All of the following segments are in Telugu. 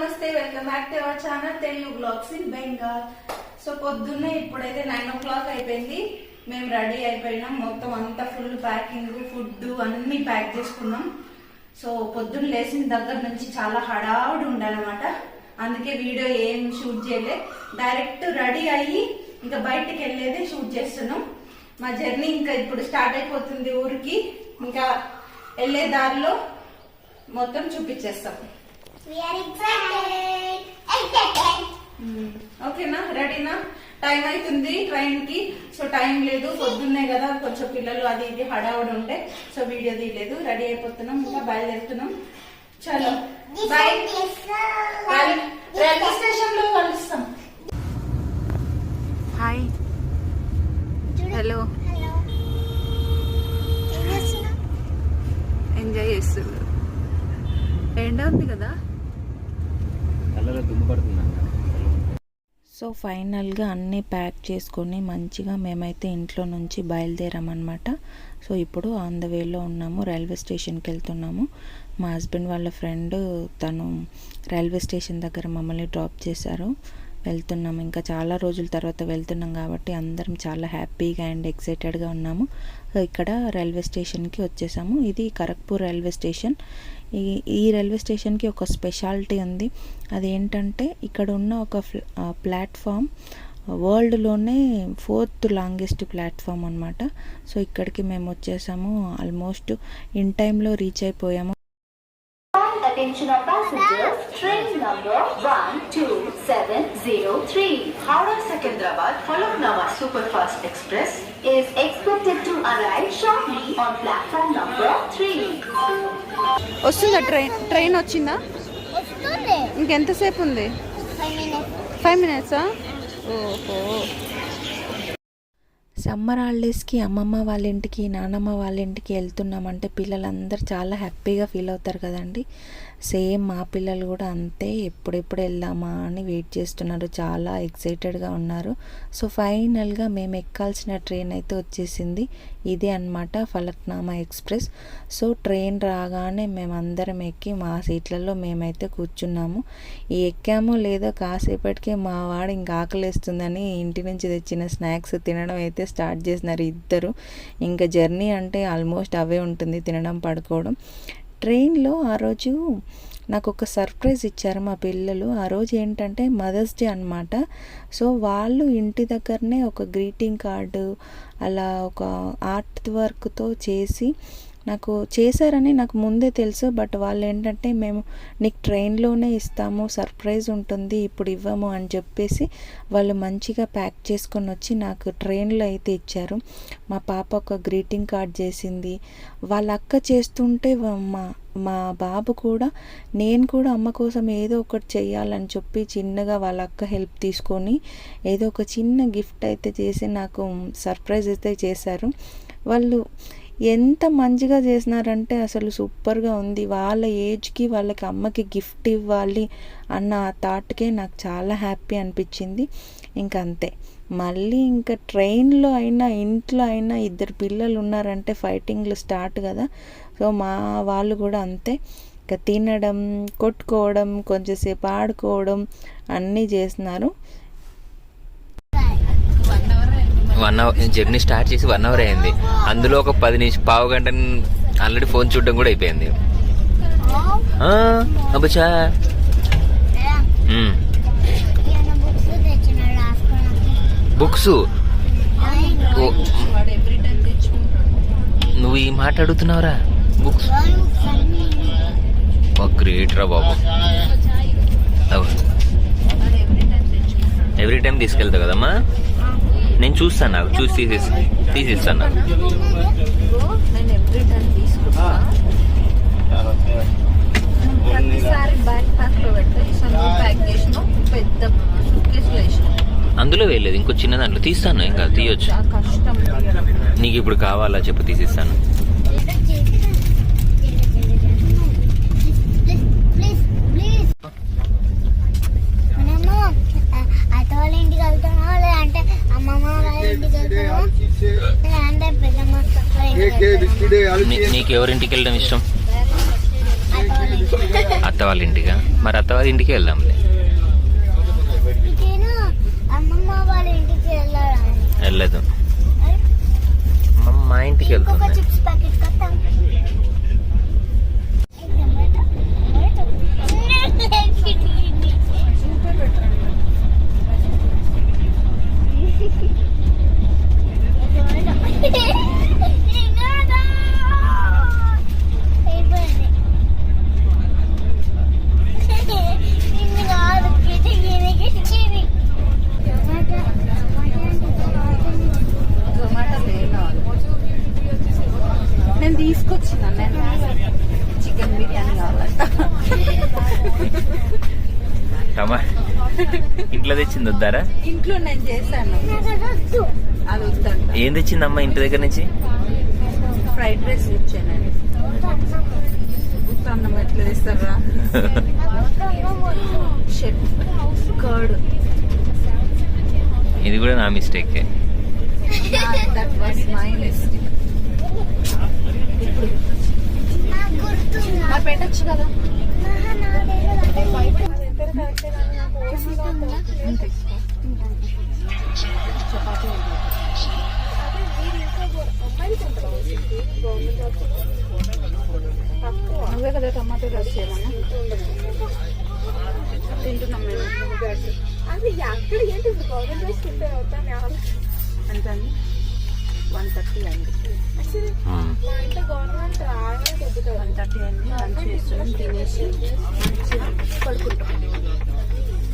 నమస్తే welcome back to our channel. Telugu blogs in Bengal. So పొద్దున్నే ఇప్పుడైతే నైన్ ఓ క్లాక్ అయిపోయింది. మేము రెడీ అయిపోయినాం. మొత్తం అంతా ఫుల్ ప్యాకింగ్ ఫుడ్ అన్ని ప్యాక్ చేసుకున్నాం. సో పొద్దున్న లేచిన దగ్గర నుంచి చాలా హడావుడి ఉండాలన్నమాట అందుకే వీడియో ఏం షూట్ చేయలే. డైరెక్ట్ రెడీ అయ్యి ఇంకా బయటికి వెళ్ళేది షూట్ చేస్తున్నాం. మా జర్నీ ఇంకా ఇప్పుడు స్టార్ట్ అయిపోతుంది ఊరికి. ఇంకా వెళ్ళే దారిలో మొత్తం చూపించేస్తాం. ఓకేనా రెడీనా టైం అవుతుంది ట్రైన్కి సో టైం లేదు. పొద్దున్నే కదా. కొంచెం పిల్లలు అది ఇది హడావుడి ఉంటే సో వీడియో తీయలేదు. రెడీ అయిపోతున్నాం. ఇంకా బయలుదేరుతున్నాం. చలో. బాయ్ రైల్వే స్టేషన్లో కలుస్తాం. హాయ్. హలో? ఎంజాయ్ చేస్తున్నారు ఎండ ఉంది కదా? కళ్ళలో దుమ్ము సో ఫైనల్గా అన్నీ ప్యాక్ చేసుకొని మంచిగా మేమైతే ఇంట్లో నుంచి బయలుదేరామన్నమాట. సో ఇప్పుడు ఆన్ ద వేలో ఉన్నాము రైల్వే స్టేషన్కి వెళ్తున్నాము. మా హస్బెండ్ వాళ్ళ ఫ్రెండ్ తను రైల్వే స్టేషన్ దగ్గర మమ్మల్ని డ్రాప్ చేశారు. వెళ్తున్నాం. ఇంకా చాలా రోజుల తర్వాత వెళ్తున్నాం కాబట్టి అందరం చాలా హ్యాపీగా అండ్ ఎక్సైటెడ్గా ఉన్నాము. ఇక్కడ రైల్వే స్టేషన్కి వచ్చేసాము. ఇది ఖరగ్పూర్ రైల్వే స్టేషన్. ఈ ఈ రైల్వే స్టేషన్కి ఒక స్పెషాలిటీ ఉంది. అదేంటంటే ఇక్కడ ఉన్న ఒక ప్లాట్ఫామ్ వరల్డ్లోనే ఫోర్త్ లాంగెస్ట్ ప్లాట్ఫామ్ అనమాట సో ఇక్కడికి మేము వచ్చేసాము. ఆల్మోస్ట్ ఇన్ టైంలో రీచ్ అయిపోయాము. Attention of passengers, train number 12703 Howrah Secunderabad Falaknama Superfast Express is expected to arrive shortly on platform number 3. వస్తుందా ట్రైన్ ట్రైన్ వచ్చిందా వస్తుంది. ఇంకెంతసేపు ఉంది Five minutes. ఫైవ్ మినిట్సా ఓహో సమ్మర్ హాలిడేస్కి అమ్మమ్మ వాళ్ళ ఇంటికి నానమ్మ వాళ్ళ ఇంటికి వెళ్తున్నామంటే పిల్లలందరూ చాలా హ్యాపీగా ఫీల్ అవుతారు కదండి. సేమ్ మా పిల్లలు కూడా అంతే ఎప్పుడెప్పుడు వెళ్దామా అని వెయిట్ చేస్తున్నారు. చాలా ఎక్సైటెడ్గా ఉన్నారు. సో ఫైనల్గా మేము ఎక్కాల్సిన ట్రైన్ అయితే వచ్చేసింది. ఇదే అన్నమాట ఫలక్నామా ఎక్స్ప్రెస్. సో ట్రైన్ రాగానే మేమందరం ఎక్కి మా సీట్లలో మేమైతే కూర్చున్నాము. ఈ ఎక్కామో లేదో కాసేపటికే మా వాడు ఇంకా ఆకలిస్తుందని ఇంటి నుంచి తెచ్చిన స్నాక్స్ తినడం అయితే స్టార్ట్ చేసినారు ఇద్దరు. ఇంకా జర్నీ అంటే ఆల్మోస్ట్ అవే ఉంటుంది తినడం పడుకోవడం. ట్రైన్లో ఆ రోజు నాకు ఒక సర్ప్రైజ్ ఇచ్చారు మా పిల్లలు. ఆ రోజు ఏంటంటే మదర్స్ డే అనమాట సో వాళ్ళు ఇంటి దగ్గరనే ఒక గ్రీటింగ్ కార్డు అలా ఒక ఆర్ట్ వర్క్తో చేసి నాకు చేశారని నాకు ముందే తెలుసు బట్ వాళ్ళు ఏంటంటే మేము నీకు ట్రైన్లోనే ఇస్తాము సర్ప్రైజ్ ఉంటుంది ఇప్పుడు ఇవ్వము అని చెప్పేసి వాళ్ళు మంచిగా ప్యాక్ చేసుకొని వచ్చి నాకు ట్రైన్లో అయితే ఇచ్చారు. మా పాప ఒక గ్రీటింగ్ కార్డ్ చేసింది. వాళ్ళ అక్క చేస్తుంటే మా మా బాబు కూడా నేను కూడా అమ్మ కోసం ఏదో ఒకటి చేయాలని చెప్పి చిన్నగా వాళ్ళ అక్క హెల్ప్ తీసుకొని ఏదో ఒక చిన్న గిఫ్ట్ అయితే చేసి నాకు సర్ప్రైజ్ అయితే చేశారు. వాళ్ళు ఎంత మంచిగా చేసినారంటే అసలు సూపర్గా ఉంది. వాళ్ళ ఏజ్కి వాళ్ళకి అమ్మకి గిఫ్ట్ ఇవ్వాలి అన్న ఆ థాట్కే నాకు చాలా హ్యాపీ అనిపించింది. ఇంక అంతే. మళ్ళీ ఇంకా ట్రైన్లో అయినా ఇంట్లో అయినా ఇద్దరు పిల్లలు ఉన్నారంటే ఫైటింగ్లు స్టార్ట్ కదా. సో మా వాళ్ళు కూడా అంతే. ఇంకా తినడం కొట్టుకోవడం కొంచెంసేపు ఆడుకోవడం అన్నీ చేస్తున్నారు వన్ అవర్ జర్నీ స్టార్ట్ చేసి వన్ అవర్ అయింది. అందులో ఒక పది నిమిషం పావు గంట ఆల్రెడీ ఫోన్ చూడడం కూడా అయిపోయింది. అబ్బా బుక్స్? నువ్వు ఈ మాట అడుగుతున్నావురా? బుక్స్? గ్రేట్ రా బాబు. ఎవ్రీ టైం తీసుకెళ్తావు కదమ్మా? నేను చూస్తాను నాకు చూసి తీసేసి తీసిస్తాను నాకు. అందులో వేయలేదు ఇంకో చిన్న దాంట్లో తీస్తాను ఇంకా తీయొచ్చు. నీకు ఇప్పుడు కావాలా చెప్పు తీసిస్తాను Please, please. మనము ఆ, అత్త వాళ్ళ ఇంటికి వెళ్తున్నావా లేదంటే అమ్మమ్మ వాళ్ళ ఇంటికి వెళ్తున్నావా లేదంటే పెద్దమ్మ వాళ్ళ ఇంటికి వెళ్తున్నావా? నీ- నీకు ఎవరింటికి వెళ్ళడం ఇష్టం? అత్త వాళ్ళ ఇంటికి. మరి అత్త వాళ్ళ ఇంటికి వెళ్దాంలే. వెళ్ళదు. మా- ఇంటికి వెళ్తుంది చిప్స్ ప్యాకెట్ కట్టాం జొమాటో లేదు నేను తీసుకొచ్చిన నేను చికెన్ బిర్యానీ కావాలంట. ఇంట్లో తెచ్చింది వద్దారా? ఇంట్లో నేను చేశాను. ఏం తెచ్చింది అమ్మ ఇంటి దగ్గర నుంచి? ఫ్రైడ్ రైస్ ఇచ్చాను ఉత్తన్నం ఎట్లా తెస్తారా షెట్ కర్డ్. ఇది కూడా నా mistake that was my mistake మరి పెట్టచ్చు కదా నువ్వే కదా టమాటో రస్ చేయమన్నా తింటున్నాం మేము. ఎంత అండి వన్ థర్టీ అయింది వన్ థర్టీ అయింది లంచ్ చేస్తున్నాం తినేసి మంచిగా పడుకుంటాం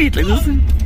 friedlich. Das ist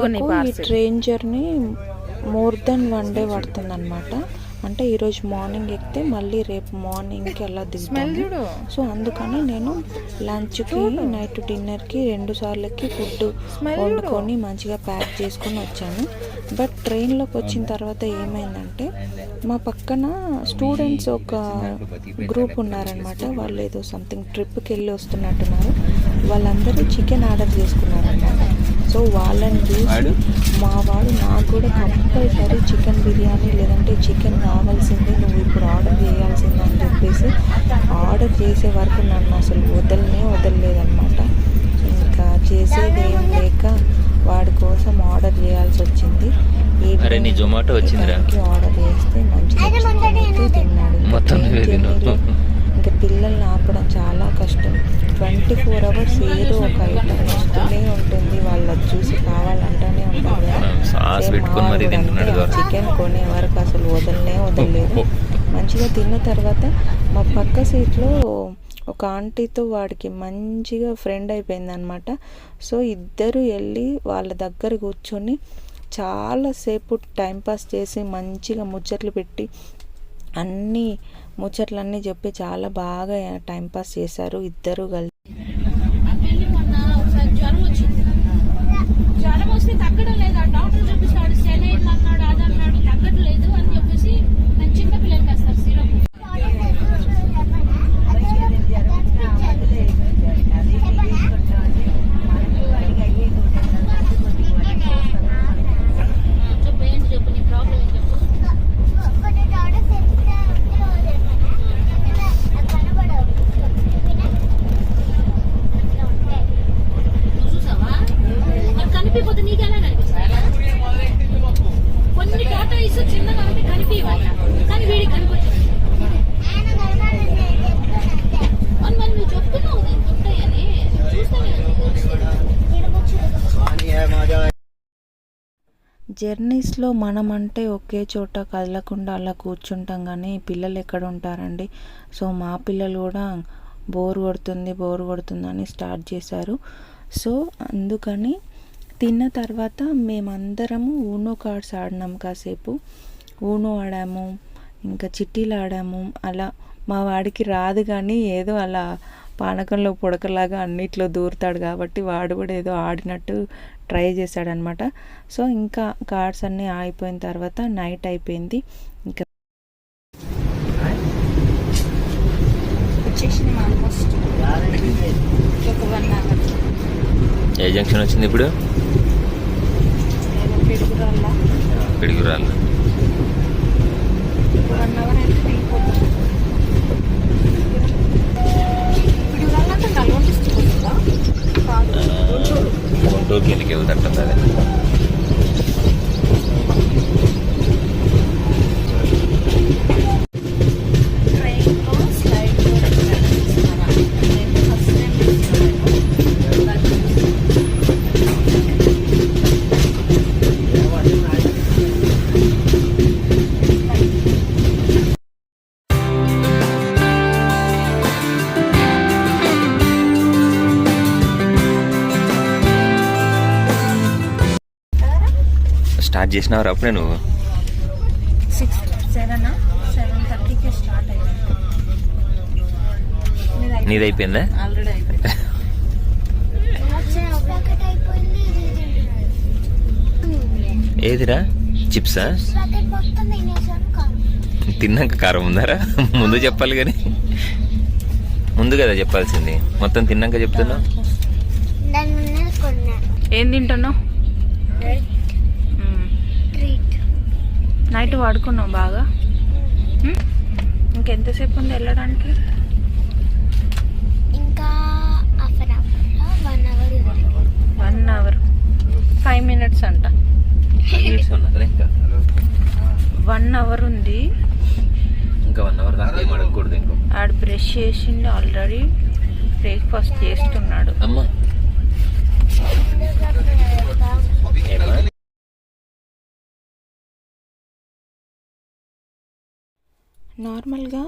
మాకు ఈ. Train journey more than one day పడుతుంది అనమాట అంటే ఈరోజు మార్నింగ్ ఎక్కితే మళ్ళీ రేపు మార్నింగ్కి అలా దిగుతాము సో అందుకని నేను లంచ్కి నైట్ డిన్నర్కి రెండు సార్లకి ఫుడ్ వండుకొని మంచిగా ప్యాక్ చేసుకొని వచ్చాను. బట్ ట్రైన్లోకి వచ్చిన తర్వాత ఏమైందంటే మా పక్కన స్టూడెంట్స్ ఒక గ్రూప్ ఉన్నారనమాట వాళ్ళు ఏదో సంథింగ్ ట్రిప్కి వెళ్ళి వస్తున్నట్టున్నారు. వాళ్ళందరూ చికెన్ ఆర్డర్ చేసుకున్నారనమాట సో వాళ్ళని చూసి మా వాడు నాకు కూడా కంపల్సరీ చికెన్ బిర్యానీ లేదంటే చికెన్ కావాల్సిందే నువ్వు ఇప్పుడు ఆర్డర్ చేయాల్సిందే అని చెప్పేసి ఆర్డర్ చేసే వరకు నన్ను అసలు వదలనే వదలలేదన్నమాట. ఇంకా చేసేది ఏం లేక వాడి కోసం ఆర్డర్ చేయాల్సి వచ్చింది. అరే, నీ Zomato వచ్చిందిరా? ఆర్డర్ చేస్తే అయితే తిన్నాడు. మొత్తం ఇంకా పిల్లల్ని ఆపడం చాలా కష్టం. ట్వంటీ ఫోర్ అవర్స్ ఏదో ఒక ఐటమ్ వస్తూనే ఉంటుంది. వాళ్ళు అది చూసి కావాలంటూనే ఉంటారు కదా. చికెన్ కొనే వరకు అసలు వదలనే వదలలేదు. మంచిగా తిన్న తర్వాత మా పక్క సీట్లో ఒక ఆంటీతో వాడికి మంచిగా ఫ్రెండ్ అయిపోయింది అనమాట సో ఇద్దరు వెళ్ళి వాళ్ళ దగ్గర కూర్చొని చాలాసేపు టైంపాస్ చేసి మంచిగా ముచ్చట్లు పెట్టి అన్నీ ముచ్చట్లన్నీ చెప్పి చాలా బాగా టైంపాస్ చేశారు ఇద్దరు కలిసి జ్వరం వచ్చింది జ్వరం వస్తే తగ్గడం లేదు ఆ డాక్టర్ చూపిస్తాడు సెలైన్ అన్నాడు అది అన్నాడు తగ్గట్లేదు అని చెప్పేసి నేను చిన్న పిల్లలకి వేస్తారు సిరప్ చెప్పు ఏంటి చెప్పు నీ ప్రాబ్లం ఏంటి చెప్పు కొన్ని డాటర్స్ ఎత్తుతా ఉంటే రోజు చెప్పనా కనబడవు అట్లా ఉంటాయి నువ్వు చూసావా మరి కనిపించకపోతే నీకెలా కనిపిస్తాయి కొన్ని టాటాయిస్ చిన్నగా ఉంటే కనిపించాలి కానీ వీడికి కనిపించదు ఆయన కనబడదు నేను చెప్తాను అంతే మరి మరి నువ్వు చెప్తున్నావు దీనికి ఉంటాయని చూస్తానే కదా నీకు తెలుస్తుంది. తిరగచ్చు జర్నీస్లో మనం అంటే ఒకే చోట కదలకుండా అలా కూర్చుంటాం కానీ పిల్లలు ఎక్కడ ఉంటారండి సో మా పిల్లలు కూడా బోర్ కొడుతుంది బోర్ కొడుతుందని స్టార్ట్ చేశారు. సో అందుకని తిన్న తర్వాత మేమందరము ఊనో కార్డ్స్ ఆడినాం కాసేపు. ఊనో ఆడాము ఇంకా చిట్టీలు ఆడాము అలా మా వాడికి రాదు కానీ ఏదో అలా పానకంలో పుడకలాగా అన్నిట్లో దూరుతాడు కాబట్టి వాడు కూడా ఏదో ఆడినట్టు ట్రై చేశాడనమాట. సో ఇంకా కార్డ్స్ అన్నీ అయిపోయిన తర్వాత నైట్ అయిపోయింది. ఇంకా వచ్చేసింది ఆల్మోస్ట్ ఒక వన్ అవర్. ఏ జంక్షన్ వచ్చింది ఇప్పుడు? ఏదో పిడుగురాల్లా పిడుగురాలు వెళ్తుంటుంది అవర్ చేసినావు అప్పుడే నువ్వు? సిక్స్ సెవెనా సెవెన్ థర్టీకి స్టార్ట్ అయింది నీది అయిపోయిందా? ఆల్రెడీ ఏదిరా? చిప్సా? తిన్నాక కారం ఉందారా? ముందు చెప్పాలి కానీ. ముందు కదా చెప్పాల్సింది. మొత్తం తిన్నాక చెప్తున్నావు? ఏం తింటున్నావు? నైట్ పడుకున్నావు బాగా. ఇంకెంతసేపు ఉంది వెళ్ళడానికి? ఇంకా వన్ అవర్ ఉంది? వన్ అవర్ ఫైవ్ మినిట్స్ అంట. ఇంకా? వన్ అవర్ ఉంది. ఇంకా వన్ అవర్ దాకా ఏం అడగకూడదు ఇంకో. ఆడు బ్రష్ చేసిండు ఆల్రెడీ. బ్రేక్ఫాస్ట్ చేస్తున్నాడు. అమ్మా. నార్మల్గా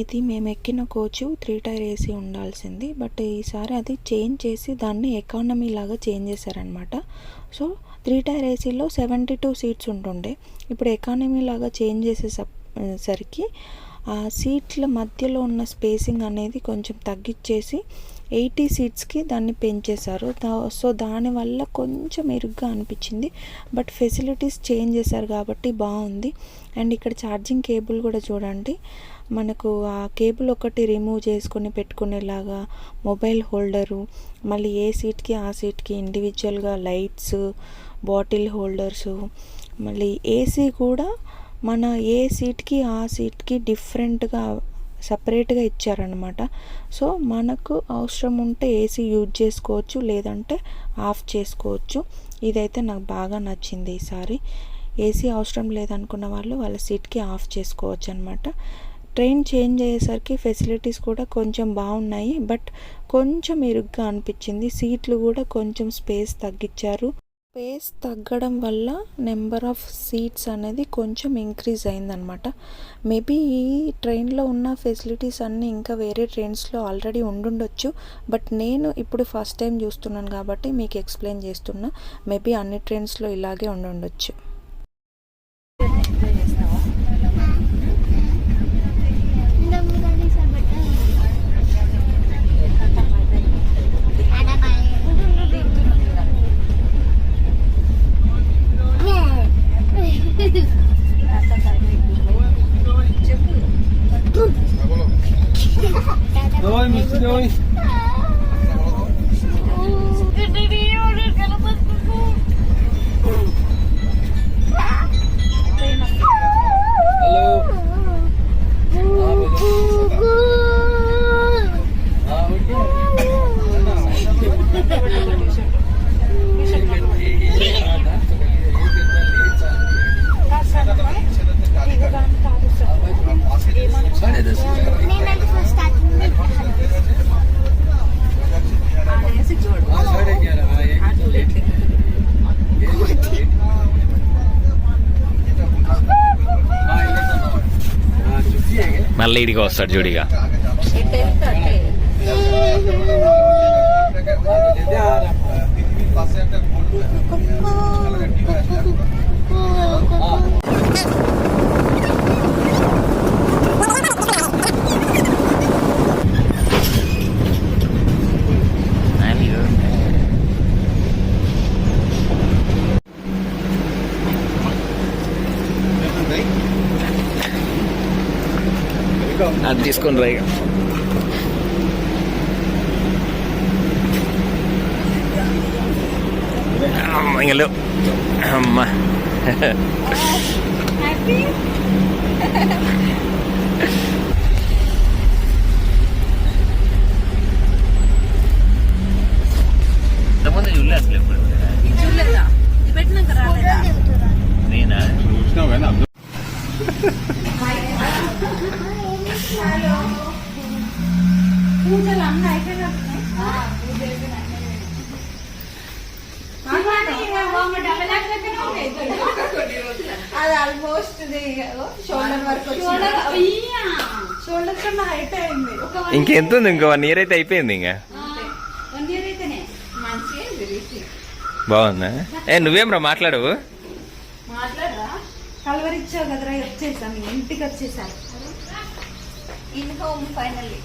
ఇది మేము ఎక్కిన కోచు త్రీ టైర్ ఏసీ ఉండాల్సింది. బట్ ఈసారి అది చేంజ్ చేసి దాన్ని ఎకానమీ లాగా చేంజ్ చేశారనమాట సో త్రీ టైర్ ఏసీలో సెవెంటీ టూ సీట్స్ ఉంటుండే. ఇప్పుడు ఎకానమీ లాగా చేంజ్ చేసేసరికి ఆ సీట్ల మధ్యలో ఉన్న స్పేసింగ్ అనేది కొంచెం తగ్గించేసి ఎయిటీ సీట్స్కి దాన్ని పెంచేశారు. దా సో దానివల్ల కొంచెం మెరుగ్గా అనిపించింది. బట్ ఫెసిలిటీస్ చేంజ్ చేశారు కాబట్టి బాగుంది. అండ్ ఇక్కడ ఛార్జింగ్ కేబుల్ కూడా చూడండి. మనకు ఆ కేబుల్ ఒకటి రిమూవ్ చేసుకొని పెట్టుకునేలాగా మొబైల్ హోల్డరు మళ్ళీ ఏ సీట్కి ఆ సీట్కి ఇండివిజువల్గా లైట్స్ బాటిల్ హోల్డర్సు మళ్ళీ ఏసీ కూడా మన ఏ సీట్కి ఆ సీట్కి డిఫరెంట్గా సపరేట్గా ఇచ్చారనమాట సో మనకు అవసరం ఉంటే ఏసీ యూజ్ చేసుకోవచ్చు లేదంటే ఆఫ్ చేసుకోవచ్చు. ఇదైతే నాకు బాగా నచ్చింది ఈసారి. ఏసీ అవసరం లేదనుకున్న వాళ్ళు వాళ్ళ సీట్కి ఆఫ్ చేసుకోవచ్చు అనమాట ట్రైన్ చేంజ్ అయ్యేసరికి ఫెసిలిటీస్ కూడా కొంచెం బాగున్నాయి బట్ కొంచెం ఇరుగ్గా అనిపించింది. సీట్లు కూడా కొంచెం స్పేస్ తగ్గించారు. స్పేస్ తగ్గడం వల్ల నెంబర్ ఆఫ్ సీట్స్ అనేది కొంచెం ఇంక్రీజ్ అయిందనమాట మేబీ ఈ ట్రైన్లో ఉన్న ఫెసిలిటీస్ అన్నీ ఇంకా వేరే ట్రైన్స్లో ఆల్రెడీ ఉండుండొచ్చు. బట్ నేను ఇప్పుడు ఫస్ట్ టైం చూస్తున్నాను కాబట్టి మీకు ఎక్స్ప్లెయిన్ చేస్తున్నా. మేబీ అన్ని ట్రైన్స్లో ఇలాగే ఉండుండొచ్చు. నేనంటే మళ్ళీ ఇడికి వస్తాడు చూడిగా అది తీసుకొని రా ఇక. అమ్మ, ఇంతకుముందు చూడలే అసలు ఎప్పుడు? చూడలేదా? ఇది పెట్టినాక రాలేదా? నేనా? పూజలు అన్నీ అయిపోయినట్టున్నాయి అది ఆల్మోస్ట్ షోల్డర్ వరకు షోల్డర్ కన్నా హైట్ అయింది. ఇంకెంత ఉంది? ఇంకో వన్ ఇయర్ అయితే అయిపోయింది ఇంకా? బాగుందా? ఏ నువ్వేం రా మాట్లాడవు? మాట్లాడరా? కలవరిచ్చావు కదరా వచ్చేసాను. ఇంటికి వచ్చేసాను. in home finally.